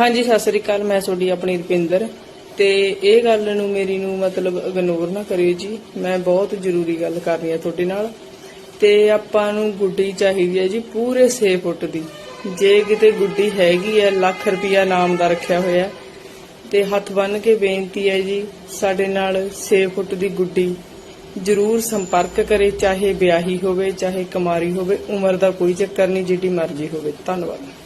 ਹਾਂਜੀ, ਸਤਿ ਸ੍ਰੀ ਅਕਾਲ, ਮੈਂ ਤੁਹਾਡੀ ਆਪਣੀ ਰੁਪਿੰਦਰ। ਤੇ ਇਹ ਗੱਲ ਨੂੰ ਮੇਰੀ ਨੂੰ ਮਤਲਬ ਇਗਨੋਰ ਨਾ ਕਰਿਓ ਜੀ। ਮੈਂ ਬਹੁਤ ਜ਼ਰੂਰੀ ਗੱਲ ਕਰਨੀ ਹੈ ਤੁਹਾਡੇ ਨਾਲ। ਤੇ ਆਪਾਂ ਨੂੰ ਗੁੱਡੀ ਚਾਹੀਦੀ ਹੈ ਜੀ ਪੂਰੇ 6 ਫੁੱਟ ਦੀ। ਜੇ ਕਿਤੇ ਗੁੱਡੀ ਹੈਗੀ ਹੈ, ਲੱਖ ਰੁਪਿਆ ਨਾਮ ਦਾ ਰੱਖਿਆ ਹੋਇਆ ਤੇ ਹੱਥ ਬੰਨ ਕੇ ਬੇਨਤੀ ਹੈ ਜੀ, ਸਾਡੇ ਨਾਲ 6 ਫੁੱਟ ਦੀ ਗੁੱਡੀ ਜ਼ਰੂਰ ਸੰਪਰਕ ਕਰੇ, ਚਾਹੇ ਵਿਆਹੀ ਹੋਵੇ, ਚਾਹੇ ਕੁਮਾਰੀ ਹੋਵੇ, ਉਮਰ ਦਾ ਕੋਈ ਚੱਕਰ ਨਹੀਂ, ਜਿੱਡੀ ਮਰਜ਼ੀ ਹੋਵੇ। ਧੰਨਵਾਦ।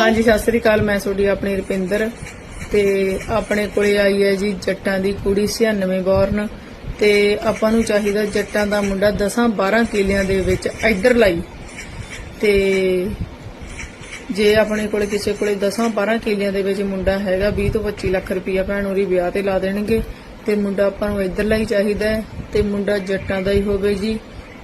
ਹਾਂਜੀ, ਸਤਿ ਸ੍ਰੀ ਅਕਾਲ, ਮੈਂ ਤੁਹਾਡੀ ਆਪਣੀ ਰੁਪਿੰਦਰ ਤੇ ਆਪਣੇ ਕੋਲੇ ਆਈ ਹੈ ਜੀ ਜੱਟਾਂ ਦੀ ਕੁੜੀ 96 ਬੌਰਨ ਤੇ ਆਪਾਂ ਨੂੰ ਚਾਹੀਦਾ ਜੱਟਾਂ ਦਾ ਮੁੰਡਾ 10 12 ਕਿਲਿਆਂ ਦੇ ਵਿੱਚ ਇੱਧਰ ਲਾਈ। ਤੇ ਜੇ ਆਪਣੇ ਕੋਲੇ ਕਿਸੇ ਕੋਲੇ 10 12 ਕਿਲਿਆਂ ਦੇ ਵਿੱਚ ਮੁੰਡਾ ਹੈਗਾ 20 ਤੋਂ 25 ਲੱਖ ਰੁਪਈਆ ਭੈਣ ਹੋਰੀ ਵਿਆਹ ਤੇ ਲਾ ਦੇਣਗੇ। ਤੇ ਮੁੰਡਾ ਆਪਾਂ ਨੂੰ ਇੱਧਰ ਲਈ ਚਾਹੀਦਾ ਹੈ ਤੇ ਮੁੰਡਾ ਜੱਟਾਂ ਦਾ ਹੀ ਹੋਵੇ ਜੀ।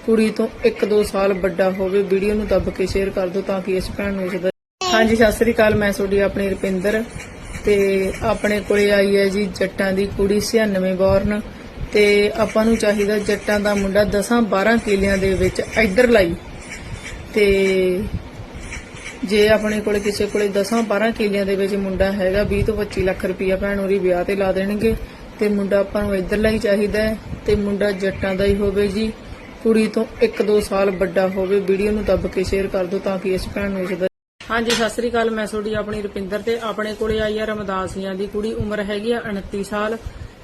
ਕੁੜੀ ਤੋਂ 1-2 ਸਾਲ ਵੱਡਾ ਹੋਵੇ, ਵੀਡੀਓ ਨੂੰ ਦੱਬ ਕੇ ਸ਼ੇਅਰ ਕਰ ਦਿਓ ਤਾਂ ਕਿ ਇਸ ਭੈਣ ਨੂੰ ਇਸਦਾ ਹਾਂਜੀ, ਸਤਿ ਸ੍ਰੀ ਅਕਾਲ, ਮੈਂ ਤੁਹਾਡੀ ਆਪਣੀ ਰੁਪਿੰਦਰ ਤੇ ਆਪਣੇ ਕੋਲੇ ਆਈ ਹੈ ਜੀ ਜੱਟਾਂ ਦੀ ਕੁੜੀ 96 ਬੌਰਨ ਤੇ ਆਪਾਂ ਨੂੰ ਚਾਹੀਦਾ ਜੱਟਾਂ ਦਾ ਮੁੰਡਾ 10 12 ਕਿਲਿਆਂ ਦੇ ਵਿੱਚ ਇੱਧਰ ਲਾਈ। ਤੇ ਜੇ ਆਪਣੇ ਕੋਲੇ ਕਿਸੇ ਕੋਲੇ 10 12 ਕਿਲਿਆਂ ਦੇ ਵਿੱਚ ਮੁੰਡਾ ਹੈਗਾ 20 ਤੋਂ 25 ਲੱਖ ਰੁਪਈਆ ਭੈਣ ਉਹਦੀ ਵਿਆਹ ਤੇ ਲਾ ਦੇਣਗੇ ਤੇ ਮੁੰਡਾ ਆਪਾਂ ਨੂੰ ਇੱਧਰ ਲਈ ਚਾਹੀਦਾ ਹੈ ਤੇ ਮੁੰਡਾ ਜੱਟਾਂ ਦਾ ਹੀ ਹੋਵੇ ਜੀ। ਕੁੜੀ ਤੋਂ 1-2 ਸਾਲ ਵੱਡਾ ਹੋਵੇ, ਵੀਡੀਓ ਨੂੰ ਦੱਬ ਕੇ ਸ਼ੇਅਰ ਕਰ ਦਿਓ ਤਾਂ ਕਿ ਇਸ ਭੈਣ ਨੂੰ ਇਸਦਾ ਹਾਂਜੀ, ਸਤਿ ਸ੍ਰੀ ਅਕਾਲ। ਮੈਂ ਤੁਹਾਡੀ ਆਪਣੀ ਰੁਪਿੰਦਰ ਤੇ ਆਪਣੇ ਕੋਲੇ ਆਈ ਆ ਰਮਦਾਸੀਆਂ ਦੀ। ਕੁੜੀ ਉਮਰ ਹੈਗੀ ਆ 29 ਸਾਲ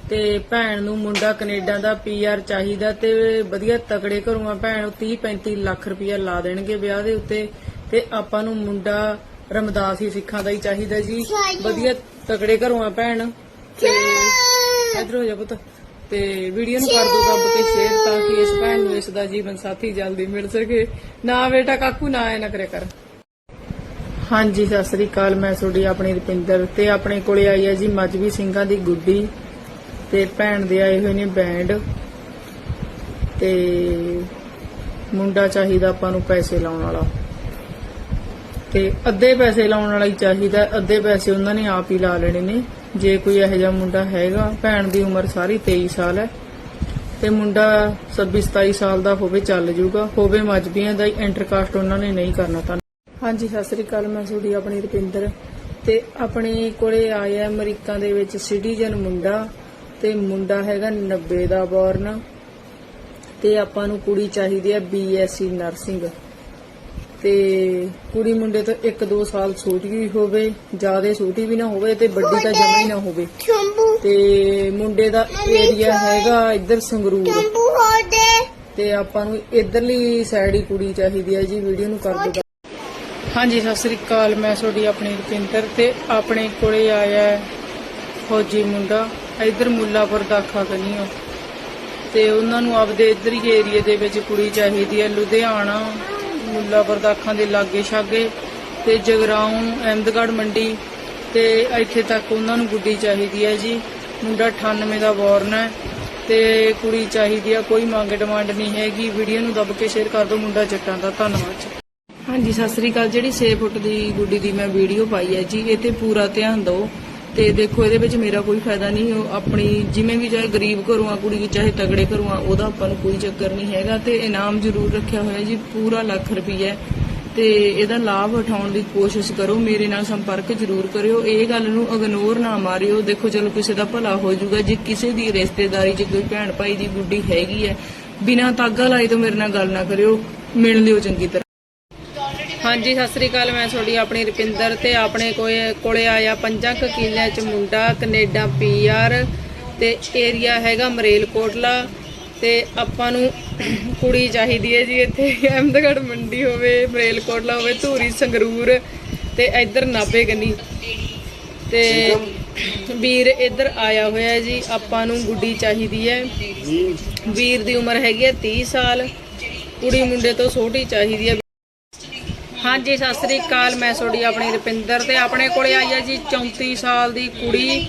ਤੇ ਭੈਣ ਨੂੰ ਮੁੰਡਾ ਕੈਨੇਡਾ ਦਾ ਪੀਆਰ ਚਾਹੀਦਾ ਤੇ ਵਧੀਆ ਤਕੜੇ ਘਰੋਂ ਆ। ਭੈਣ 30 35 ਲੱਖ ਰੁਪਇਆ ਲਾ ਦੇਣਗੇ ਵਿਆਹ ਦੇ ਉੱਤੇ ਤੇ ਆਪਾਂ ਨੂੰ ਮੁੰਡਾ ਰਮਦਾਸੀ ਸਿੱਖਾਂ ਦਾ ਹੀ ਚਾਹੀਦਾ ਜੀ। ਵਧੀਆ ਤਕੜੇ ਘਰੋਂ ਆ ਭੈਣ। ਤੇ ਇਧਰ ਹੋ ਜਾ ਪੁੱਤ। ਤੇ ਵੀਡੀਓ ਨੂੰ ਕਰ ਦਿਓ ਦੱਬ ਕੇ ਸ਼ੇਅਰ ਤਾਂ ਕਿ ਇਸ ਭੈਣ ਨੂੰ ਇਸ ਦਾ ਜੀਵਨ ਸਾਥੀ ਜਲਦੀ ਮਿਲ ਸਕੇ। ਨਾ ਬੇਟਾ, ਕਾਕੂ ਨਾ ਐ ਨਾ ਕਰਿਆ ਕਰ। ਹਾਂਜੀ, ਸਤਿ ਸ੍ਰੀ ਅਕਾਲ, ਮੈਂ ਤੁਹਾਡੀ ਆਪਣੀ ਰੁਪਿੰਦਰ ਤੇ ਆਪਣੇ ਕੋਲੇ ਆਈ ਹੈ ਜੀ ਮਜਬੀ ਸਿੰਘਾਂ ਦੀ ਗੁੱਡੀ ਤੇ ਭੈਣ ਦੇ ਆਏ ਹੋਏ ਨੇ ਬੈਂਡ ਤੇ ਮੁੰਡਾ ਚਾਹੀਦਾ ਆਪਾਂ ਨੂੰ ਪੈਸੇ ਲਾਉਣ ਵਾਲਾ। ਤੇ ਅੱਧੇ ਪੈਸੇ ਲਾਉਣ ਵਾਲਾ ਹੀ ਚਾਹੀਦਾ, ਅੱਧੇ ਪੈਸੇ ਉਹਨਾਂ ਨੇ ਆਪ ਹੀ ਲਾ ਲੈਣੇ ਨੇ। ਜੇ ਕੋਈ ਇਹੋ ਜਿਹਾ ਮੁੰਡਾ ਹੈਗਾ, ਭੈਣ ਦੀ ਉਮਰ ਸਾਰੀ 23 ਸਾਲ ਹੈ, ਤੇ ਮੁੰਡਾ 26 27 ਸਾਲ ਦਾ ਹੋਵੇ ਚੱਲ ਜੂਗਾ, ਹੋਵੇ ਮਜਬੀਆਂ ਦਾ ਹੀ ਇੰਟਰਕਾਸਟ ਉਹਨਾਂ ਨੇ ਨਹੀਂ ਕਰਨਾ ਤਾਂ। ਹਾਂਜੀ ਸਤਿ ਸ੍ਰੀ ਅਕਾਲ ਮੈਂ ਤੁਹਾਡੀ ਆਪਣੀ ਰੁਪਿੰਦਰ। ਤੇ ਆਪਣੇ ਕੋਲੇ ਆਇਆ ਅਮਰੀਕਾ ਦੇ ਵਿੱਚ ਸਿਟੀਜ਼ਨ ਮੁੰਡਾ ਤੇ ਮੁੰਡਾ ਹੈਗਾ 90 ਦਾ ਬੌਰਨ। ਤੇ ਆਪਾਂ ਨੂੰ ਕੁੜੀ ਚਾਹੀਦੀ ਹੈ ਬੀਐਸਸੀ ਨਰਸਿੰਗ। ਤੇ ਕੁੜੀ ਮੁੰਡੇ ਤੋਂ 1-2 ਸਾਲ ਛੋਟੀ ਵੀ ਹੋਵੇ ਜ਼ਿਆਦਾ ਛੋਟੀ ਵੀ ਨਾ ਹੋਵੇ ਤੇ ਵੱਡੀ ਤਾਂ ਜਮਾ ਹੀ ਨਾ ਹੋਵੇ। ਤੇ ਮੁੰਡੇ ਦਾ ਏਰੀਆ ਹੈਗਾ ਇੱਧਰ ਸੰਗਰੂਰ। ਤੇ ਆਪਾਂ ਨੂੰ ਇਧਰਲੀ ਸਾਈਡ ਹੀ ਕੁੜੀ ਚਾਹੀਦੀ ਹੈ ਜੀ ਵੀਡੀਓ ਨੂੰ ਕਰ ਦਿਓ। ਹਾਂਜੀ, ਸਤਿ ਸ੍ਰੀ ਅਕਾਲ। ਮੈਂ ਤੁਹਾਡੀ ਆਪਣੀ ਰੁਪਿੰਦਰ ਤੇ ਆਪਣੇ ਕੋਲੇ ਆਇਆ ਫੌਜੀ ਮੁੰਡਾ। ਇਧਰ ਮੁੱਲਾਪੁਰ ਦਾਖਾ ਕਨੀਓ। ਤੇ ਉਹਨਾਂ ਨੂੰ ਆਪਦੇ ਇਧਰ ਹੀ ਏਰੀਏ ਦੇ ਵਿੱਚ ਕੁੜੀ ਚਾਹੀਦੀ ਹੈ, ਲੁਧਿਆਣਾ, ਮੁੱਲਾਪੁਰ ਦਾਖਾਂ ਦੇ ਲਾਗੇ ਛਾਗੇ ਤੇ ਜਗਰਾਉਂ, ਅਹਿਮਦਗੜ੍ਹ ਮੰਡੀ ਤੇ ਇੱਥੇ ਤੱਕ ਉਹਨਾਂ ਨੂੰ ਗੁੱਡੀ ਚਾਹੀਦੀ ਹੈ ਜੀ। ਮੁੰਡਾ 98 ਦਾ ਬੌਰਨ ਹੈ ਤੇ ਕੁੜੀ ਚਾਹੀਦੀ ਆ ਕੋਈ ਮੰਗ ਡਿਮਾਂਡ ਨਹੀਂ ਹੈਗੀ। ਵੀਡੀਓ ਨੂੰ ਦੱਬ ਕੇ ਸ਼ੇਅਰ ਕਰ ਦਿਓ। ਮੁੰਡਾ ਜੱਟਾਂ ਦਾ ਧੰਨਵਾਦ ਜੀ। ਹਾਂਜੀ, ਸਤਿ ਸ੍ਰੀ ਅਕਾਲ। ਜਿਹੜੀ 6 ਫੁੱਟ ਦੀ ਗੁੱਡੀ ਦੀ ਮੈਂ ਵੀਡੀਓ ਪਾਈ ਹੈ ਜੀ, ਇਹ ਤੇ ਪੂਰਾ ਧਿਆਨ ਦਿਓ। ਤੇ ਦੇਖੋ, ਇਹਦੇ ਵਿੱਚ ਮੇਰਾ ਕੋਈ ਫਾਇਦਾ ਨਹੀਂ ਉਹ ਆਪਣੀ ਜਿਵੇਂ ਵੀ ਚਾਹੇ ਗਰੀਬ ਘਰੋਂ ਆ, ਕੁੜੀ ਚਾਹੇ ਤਗੜੇ ਘਰੋਂ ਆ, ਉਹਦਾ ਆਪਾਂ ਨੂੰ ਕੋਈ ਚੱਕਰ ਨਹੀਂ ਹੈਗਾ। ਤੇ ਇਨਾਮ ਜ਼ਰੂਰ ਰੱਖਿਆ ਹੋਇਆ ਜੀ, ਪੂਰਾ ਲੱਖ ਰੁਪਈਆ। ਤੇ ਇਹਦਾ ਲਾਭ ਉਠਾਉਣ ਦੀ ਕੋਸ਼ਿਸ਼ ਕਰੋ, ਮੇਰੇ ਨਾਲ ਸੰਪਰਕ ਜ਼ਰੂਰ ਕਰਿਓ। ਇਹ ਗੱਲ ਨੂੰ ਇਗਨੋਰ ਨਾ ਮਾਰਿਓ। ਦੇਖੋ, ਚਲੋ, ਕਿਸੇ ਦਾ ਭਲਾ ਹੋ ਜਾਊਗਾ। ਜੇ ਕਿਸੇ ਦੀ ਰਿਸ਼ਤੇਦਾਰੀ 'ਚ ਕੋਈ ਭੈਣ ਭਾਈ ਦੀ ਗੁੱਡੀ ਹੈਗੀ ਹੈ, ਬਿਨਾਂ ਤਾਗਾ ਲਾਈ ਤੋਂ ਮੇਰੇ ਨਾਲ ਗੱਲ ਨਾ ਕਰਿਓ। ਮਿਲ ਲਿਓ ਚੰਗੀ ਤਰ੍ਹਾਂ। ਹਾਂਜੀ ਸਤਿ ਸ੍ਰੀ ਅਕਾਲ। ਮੈਂ ਤੁਹਾਡੀ ਆਪਣੀ ਰੁਪਿੰਦਰ ਤੇ ਆਪਣੇ ਕੋਲੇ ਕੋਲੇ ਆਇਆ ਪੰਜਾਂ ਕੁ ਕਿੱਲਿਆਂ ਚ ਮੁੰਡਾ ਕੈਨੇਡਾ ਪੀਆਰ ਤੇ ਏਰੀਆ ਹੈਗਾ ਮਰੇਲਕੋਟਲਾ ਤੇ ਆਪਾਂ ਨੂੰ ਕੁੜੀ ਚਾਹੀਦੀ ਹੈ ਜੀ ਇੱਥੇ। ਅਹਿਮਦਗੜ੍ਹ ਮੰਡੀ ਹੋਵੇ ਮਰੇਲਕੋਟਲਾ ਹੋਵੇ ਧੂਰੀ ਸੰਗਰੂਰ ਤੇ ਇੱਧਰ ਨਾਭੇ ਗੰਨੀ। ਤੇ ਵੀਰ ਇੱਧਰ ਆਇਆ ਹੋਇਆ ਜੀ ਆਪਾਂ ਨੂੰ ਗੁੱਡੀ ਚਾਹੀਦੀ ਹੈ। ਵੀਰ ਦੀ ਉਮਰ ਹੈਗੀ ਹੈ 30 ਸਾਲ। ਕੁੜੀ ਮੁੰਡੇ ਤੋਂ ਛੋਟੀ ਚਾਹੀਦੀ ਹੈ। ਹਾਂਜੀ, ਸਤਿ ਸ੍ਰੀ ਅਕਾਲ, ਮੈਂ ਤੁਹਾਡੀ ਆਪਣੀ ਰੁਪਿੰਦਰ ਤੇ ਆਪਣੇ ਕੋਲੇ ਆਈ ਹੈ ਜੀ 34 ਸਾਲ ਦੀ ਕੁੜੀ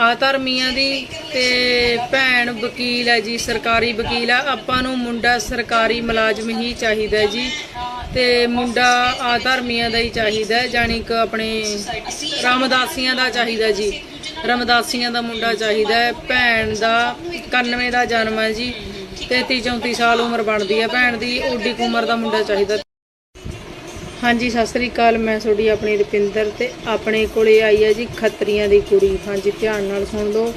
ਆਤਰ ਮੀਆਂ ਦੀ ਤੇ ਭੈਣ ਵਕੀਲ ਹੈ ਜੀ, ਸਰਕਾਰੀ ਵਕੀਲ ਆ। ਆਪਾਂ ਨੂੰ ਮੁੰਡਾ ਸਰਕਾਰੀ ਮੁਲਾਜ਼ਮ ਹੀ ਚਾਹੀਦਾ ਜੀ ਤੇ ਮੁੰਡਾ ਆਤਰ ਮੀਆਂ ਦਾ ਹੀ ਚਾਹੀਦਾ ਹੈ ਜਾਨੀ ਕਿ ਆਪਣੇ ਰਾਮਦਾਸੀਆਂ ਦਾ ਚਾਹੀਦਾ ਜੀ। ਰਮਦਾਸੀਆਂ ਦਾ ਮੁੰਡਾ ਚਾਹੀਦਾ ਹੈ, ਭੈਣ ਦਾ 91 ਦਾ ਜਨਮ ਹੈ ਜੀ 33 34 ਸਾਲ ਉਮਰ ਬਣਦੀ ਹੈ। ਭੈਣ ਦੀ ਓਡੀ ਉਮਰ ਦਾ ਮੁੰਡਾ ਚਾਹੀਦਾ। ਹਾਂਜੀ, ਸਤਿ ਸ੍ਰੀ ਅਕਾਲ। ਮੈਂ ਤੁਹਾਡੀ ਆਪਣੀ ਰੁਪਿੰਦਰ ਤੇ ਆਪਣੇ ਕੋਲੇ ਆਈ ਹੈ ਜੀ ਖੱਤਰੀਆਂ ਦੀ ਕੁੜੀ। ਹਾਂਜੀ, ਧਿਆਨ ਨਾਲ ਸੁਣ ਲਓ।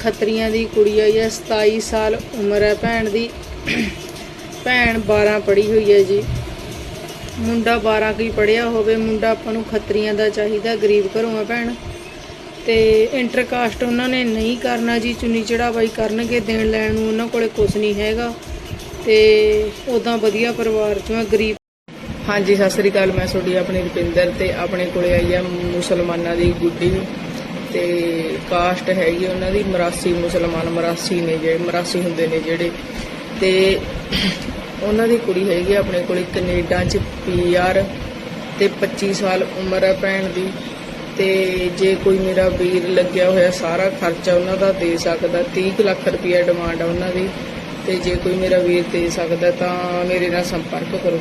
ਖੱਤਰੀਆਂ ਦੀ ਕੁੜੀ ਆਈ ਹੈ 27 ਸਾਲ ਉਮਰ ਹੈ ਭੈਣ ਦੀ। ਭੈਣ 12 ਪੜ੍ਹੀ ਹੋਈ ਹੈ ਜੀ। ਮੁੰਡਾ 12 ਕੀ ਪੜਿਆ ਹੋਵੇ, ਮੁੰਡਾ ਆਪਾਂ ਨੂੰ ਖੱਤਰੀਆਂ ਦਾ ਚਾਹੀਦਾ, ਗਰੀਬ ਘਰੋਂ ਆ ਭੈਣ। ਤੇ ਇੰਟਰਕਾਸਟ ਉਹਨਾਂ ਨੇ ਨਹੀਂ ਕਰਨਾ ਜੀ, ਚੁੰਨੀ ਚੜਾਵਾਈ ਕਰਨਗੇ, ਦੇਣ ਲੈਣ ਨੂੰ ਉਹਨਾਂ ਕੋਲੇ ਕੁਝ ਨਹੀਂ ਹੈਗਾ। ਤੇ ਉਦਾਂ ਵਧੀਆ ਪਰਿਵਾਰ ਚੋਂ ਆ, ਗਰੀਬ ਹਾਂਜੀ, ਸਤਿ ਸ੍ਰੀ ਅਕਾਲ। ਮੈਂ ਤੁਹਾਡੀ ਆਪਣੀ ਰੁਪਿੰਦਰ ਤੇ ਆਪਣੇ ਕੋਲੇ ਆਈ ਆ ਮੁਸਲਮਾਨਾਂ ਦੀ ਗੁੱਡੀ। ਤੇ ਕਾਸਟ ਹੈਗੀ ਉਹਨਾਂ ਦੀ, ਮਰਾਸੀ ਮੁਸਲਮਾਨ ਮਰਾਸੀ ਨੇ ਜਿਹੜੇ, ਮਰਾਸੀ ਹੁੰਦੇ ਨੇ ਜਿਹੜੇ। ਤੇ ਉਹਨਾਂ ਦੀ ਕੁੜੀ ਹੈਗੀ ਆ ਆਪਣੇ ਕੋਲੇ ਕੈਨੇਡਾ ਚ ਪੀਆਰ ਤੇ 25 ਸਾਲ ਉਮਰ ਹੈ ਭੈਣ ਦੀ। ਤੇ ਜੇ ਕੋਈ ਮੇਰਾ ਵੀਰ ਲੱਗਿਆ ਹੋਇਆ, ਸਾਰਾ ਖਰਚਾ ਉਹਨਾਂ ਦਾ ਦੇ ਸਕਦਾ। 30 ਕੁ ਲੱਖ ਰੁਪਇਆ ਡਿਮਾਂਡ ਆ ਉਹਨਾਂ ਦੀ। ਤੇ ਜੇ ਕੋਈ ਮੇਰਾ ਵੀਰ ਦੇ ਸਕਦਾ ਤਾਂ ਮੇਰੇ ਨਾਲ ਸੰਪਰਕ ਕਰੋ।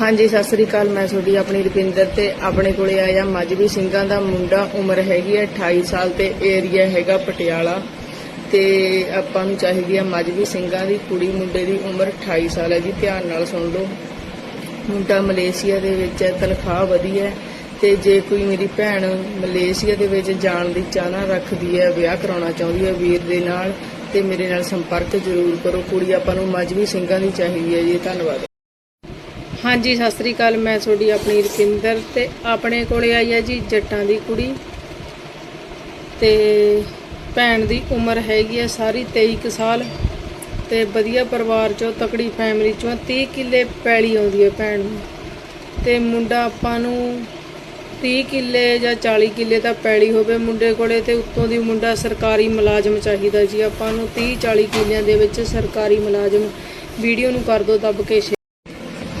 ਹਾਂਜੀ, ਸਤਿ ਸ੍ਰੀ ਅਕਾਲ। ਮੈਂ ਤੁਹਾਡੀ ਆਪਣੀ ਰੁਪਿੰਦਰ ਤੇ ਆਪਣੇ ਕੋਲੇ ਆਇਆ ਮਜਬੀ ਸਿੰਘਾਂ ਦਾ ਮੁੰਡਾ। ਉਮਰ ਹੈਗੀ ਹੈ 28 ਸਾਲ ਤੇ ਏਰੀਆ ਹੈਗਾ ਪਟਿਆਲਾ। ਤੇ ਆਪਾਂ ਨੂੰ ਚਾਹੀਦੀ ਹੈ ਮਜਬੀ ਸਿੰਘਾਂ ਦੀ, ਕੁੜੀ ਮੁੰਡੇ ਦੀ ਉਮਰ 28 ਸਾਲ ਹੈ ਜੀ। ਧਿਆਨ ਨਾਲ ਸੁਣ ਲਓ। ਮੁੰਡਾ ਮਲੇਸ਼ੀਆ ਦੇ ਵਿੱਚ ਹੈ, ਤਨਖਾਹ ਵਧੀਆ ਹੈ। ਤੇ ਜੇ ਕੋਈ ਮੇਰੀ ਭੈਣ ਮਲੇਸ਼ੀਆ ਦੇ ਵਿੱਚ ਜਾਣ ਦੀ ਚਾਹਨਾ ਰੱਖਦੀ ਹੈ, ਵਿਆਹ ਕਰਾਉਣਾ ਚਾਹੁੰਦੀ ਹੈ ਵੀਰ ਦੇ ਨਾਲ, ਤੇ ਮੇਰੇ ਨਾਲ ਸੰਪਰਕ ਜ਼ਰੂਰ ਕਰੋ। ਕੁੜੀ ਆਪਾਂ ਨੂੰ ਮਜਬੀ ਸਿੰਘਾਂ ਦੀ ਚਾਹੀਦੀ ਹੈ ਜੀ। ਧੰਨਵਾਦ। ਹਾਂਜੀ, ਸਤਿ ਸ੍ਰੀ ਅਕਾਲ। ਮੈਂ ਤੁਹਾਡੀ ਆਪਣੀ ਰੁਪਿੰਦਰ ਤੇ ਆਪਣੇ ਕੋਲੇ ਆਈ ਹੈ ਜੀ, ਜੱਟਾਂ ਦੀ ਕੁੜੀ। ਤੇ ਭੈਣ ਦੀ ਉਮਰ ਹੈਗੀ ਹੈ ਸਾਰੀ 23 ਕੁ ਸਾਲ। ਤੇ ਵਧੀਆ ਪਰਿਵਾਰ ਚੋਂ, ਤਕੜੀ ਫੈਮਿਲੀ ਚੋਂ 30 ਕਿੱਲੇ ਪੈਲੀ ਆਉਂਦੀ ਹੈ ਭੈਣ ਨੂੰ। ਤੇ ਮੁੰਡਾ ਆਪਾਂ ਨੂੰ 30 ਕਿੱਲੇ ਜਾਂ 40 ਕਿੱਲੇ ਤਾਂ ਪੈਲੀ ਹੋਵੇ ਮੁੰਡੇ ਕੋਲੇ, ਤੇ ਉੱਤੋਂ ਦੀ ਮੁੰਡਾ ਸਰਕਾਰੀ ਮੁਲਾਜ਼ਮ ਚਾਹੀਦਾ ਜੀ। ਆਪਾਂ ਨੂੰ 30 40 ਕਿੱਲਿਆਂ ਦੇ ਵਿੱਚ ਸਰਕਾਰੀ ਮੁਲਾਜ਼ਮ ਵੀਡੀਓ ਨੂੰ ਕਰ ਦਿਓ ਦੱਬ ਕੇ।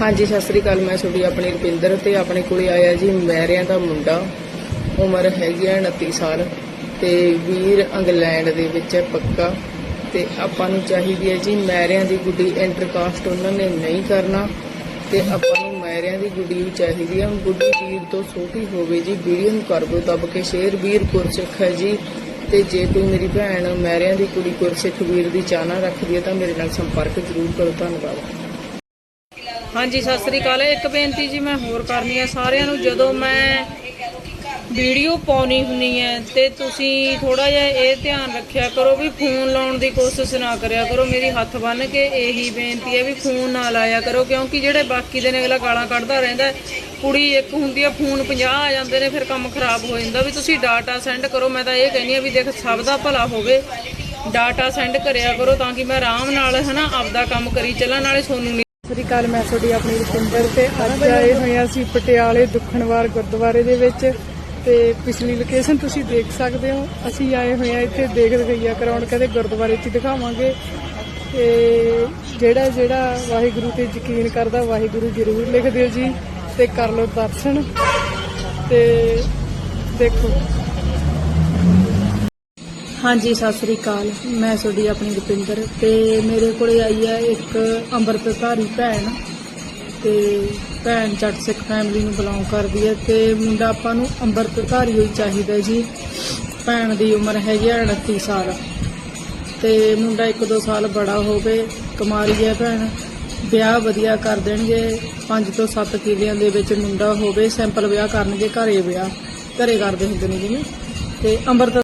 ਹਾਂਜੀ, ਸਤਿ ਸ੍ਰੀ ਅਕਾਲ, ਮੈਂ ਤੁਹਾਡੀ ਆਪਣੀ ਰੁਪਿੰਦਰ ਤੇ ਆਪਣੇ ਕੋਲੇ ਆਇਆ ਜੀ ਮੈਰਿਆਂ ਦਾ ਮੁੰਡਾ। ਉਮਰ ਹੈਗੀ ਹੈ 29 ਸਾਲ ਤੇ ਵੀਰ ਇੰਗਲੈਂਡ ਦੇ ਵਿੱਚ ਹੈ ਪੱਕਾ। ਤੇ ਆਪਾਂ ਨੂੰ ਚਾਹੀਦੀ ਹੈ ਜੀ ਮੈਰਿਆਂ ਦੀ ਗੁੱਡੀ ਇੰਟਰਕਾਸਟ ਉਹਨਾਂ ਨੇ ਨਹੀਂ ਕਰਨਾ। ਤੇ ਆਪਾਂ ਨੂੰ ਮੈਰਿਆਂ ਦੀ ਗੁੱਡੀ ਵੀ ਚਾਹੀਦੀ ਹੈ ਗੁੱਡੀ ਵੀਰ ਤੋਂ ਛੋਟੀ ਹੋਵੇ ਜੀ, ਵੀਡੀਓ ਨੂੰ ਕਰ ਦਿਓ ਦੱਬ ਕੇ ਸ਼ੇਅਰ ਵੀਰ ਗੁਰਸਿੱਖ ਹੈ ਜੀ। ਤੇ ਜੇ ਕੋਈ ਮੇਰੀ ਭੈਣ ਮੈਰਿਆਂ ਦੀ ਕੁੜੀ ਗੁਰਸਿੱਖ ਵੀਰ ਦੀ ਚਾਹਨਾ ਰੱਖਦੀ ਹੈ ਤਾਂ ਮੇਰੇ ਨਾਲ ਸੰਪਰਕ ਜ਼ਰੂਰ ਕਰੋ। ਧੰਨਵਾਦ। ਹਾਂਜੀ, ਸਤਿ ਸ੍ਰੀ ਅਕਾਲ। ਇੱਕ ਬੇਨਤੀ ਜੀ ਮੈਂ ਹੋਰ ਕਰਨੀ ਹੈ ਸਾਰਿਆਂ ਨੂੰ ਜਦੋਂ ਮੈਂ ਵੀਡੀਓ ਪਾਉਣੀ ਹੁੰਨੀ ਹੈ ਤੇ ਤੁਸੀਂ ਥੋੜਾ ਜਿਹਾ ਇਹ ਧਿਆਨ ਰੱਖਿਆ ਕਰੋ ਵੀ ਫੋਨ ਲਾਉਣ ਦੀ ਕੋਸ਼ਿਸ਼ ਨਾ ਕਰਿਆ ਕਰੋ। ਮੇਰੀ ਹੱਥ ਬੰਨ ਕੇ ਇਹੀ ਬੇਨਤੀ ਹੈ ਵੀ ਫੋਨ ਨਾ ਲਾਇਆ ਕਰੋ, ਕਿਉਂਕਿ ਜਿਹੜੇ ਬਾਕੀ ਦੇ ਨੇ ਅਗਲਾ ਗਾਲਾਂ ਕੱਢਦਾ ਰਹਿੰਦਾ, ਕੁੜੀ ਇੱਕ ਹੁੰਦੀ ਆ, ਫੋਨ 50 ਆ ਜਾਂਦੇ ਨੇ, ਫਿਰ ਕੰਮ ਖਰਾਬ ਹੋ ਜਾਂਦਾ। ਵੀ ਤੁਸੀਂ ਡਾਟਾ ਸੈਂਡ ਕਰੋ, ਮੈਂ ਤਾਂ ਇਹ ਕਹਿੰਦੀ ਆ ਵੀ ਦੇਖ, ਸਭ ਦਾ ਭਲਾ ਹੋਵੇ। ਡਾਟਾ ਸੈਂਡ ਕਰਿਆ ਕਰੋ ਤਾਂ ਕਿ ਮੈਂ ਆਰਾਮ ਨਾਲ ਹਨਾ ਆਪਦਾ ਕੰਮ ਕਰੀ ਚੱਲਾਂ, ਨਾਲੇ ਸੋਨੂੰ ਨੀ- ਸ੍ਰੀ ਅਕਾਲ, ਮੈਂ ਤੁਹਾਡੀ ਆਪਣੀ ਰੁਪਿੰਦਰ ਤੇ ਅੱਜ ਆਏ ਹੋਏ ਹਾਂ ਅਸੀਂ ਪਟਿਆਲੇ ਦੁੱਖਣਵਾਰ ਗੁਰਦੁਆਰੇ ਦੇ ਵਿੱਚ ਤੇ ਪਿਛਲੀ ਲੋਕੇਸ਼ਨ ਤੁਸੀਂ ਦੇਖ ਸਕਦੇ ਹੋ। ਅਸੀਂ ਆਏ ਹੋਏ ਹਾਂ ਇੱਥੇ ਦੇਖ ਰਗਈਆ ਕਰਾਉਣ, ਕਹਿੰਦੇ ਗੁਰਦੁਆਰੇ 'ਚ ਦਿਖਾਵਾਂਗੇ। ਤੇ ਜਿਹੜਾ ਜਿਹੜਾ ਵਾਹਿਗੁਰੂ ਤੇ ਯਕੀਨ ਕਰਦਾ, ਵਾਹਿਗੁਰੂ ਜ਼ਰੂਰ ਲਿਖ ਦਿਓ ਜੀ। ਤੇ ਕਰ ਲਓ ਦਰਸ਼ਨ। ਤੇ ਦੇਖੋ। ਹਾਂਜੀ, ਸਤਿ ਸ੍ਰੀ ਅਕਾਲ। ਮੈਂ ਤੁਹਾਡੀ ਆਪਣੀ ਰੁਪਿੰਦਰ ਤੇ ਮੇਰੇ ਕੋਲੇ ਆਈ ਹੈ ਇੱਕ ਅੰਮ੍ਰਿਤਧਾਰੀ ਭੈਣ ਤੇ ਭੈਣ ਜੱਟ ਸਿੱਖ ਫੈਮਿਲੀ ਨੂੰ ਬਿਲੋਂਗ ਕਰਦੀ ਹੈ ਤੇ ਮੁੰਡਾ ਆਪਾਂ ਨੂੰ ਅੰਮ੍ਰਿਤਧਾਰੀ ਹੋਈ ਚਾਹੀਦਾ ਜੀ। ਭੈਣ ਦੀ ਉਮਰ ਹੈਗੀ ਹੈ 29 ਸਾਲ ਤੇ ਮੁੰਡਾ ਇੱਕ ਦੋ ਸਾਲ ਬੜਾ ਹੋਵੇ, ਕੁਮਾਰੀ ਹੈ ਭੈਣ, ਵਿਆਹ ਵਧੀਆ ਕਰ ਦੇਣਗੇ 5 ਤੋਂ 7 ਕਿਲਿਆਂ ਦੇ ਵਿੱਚ ਮੁੰਡਾ ਹੋਵੇ ਸਿੰਪਲ ਵਿਆਹ ਕਰਨਗੇ, ਘਰੇ ਵਿਆਹ, ਘਰੇ ਕਰਦੇ ਹੁੰਦੇ ਨੇ ਜਿਵੇਂ ਤੇ ਅੰਮ੍ਰਿਤ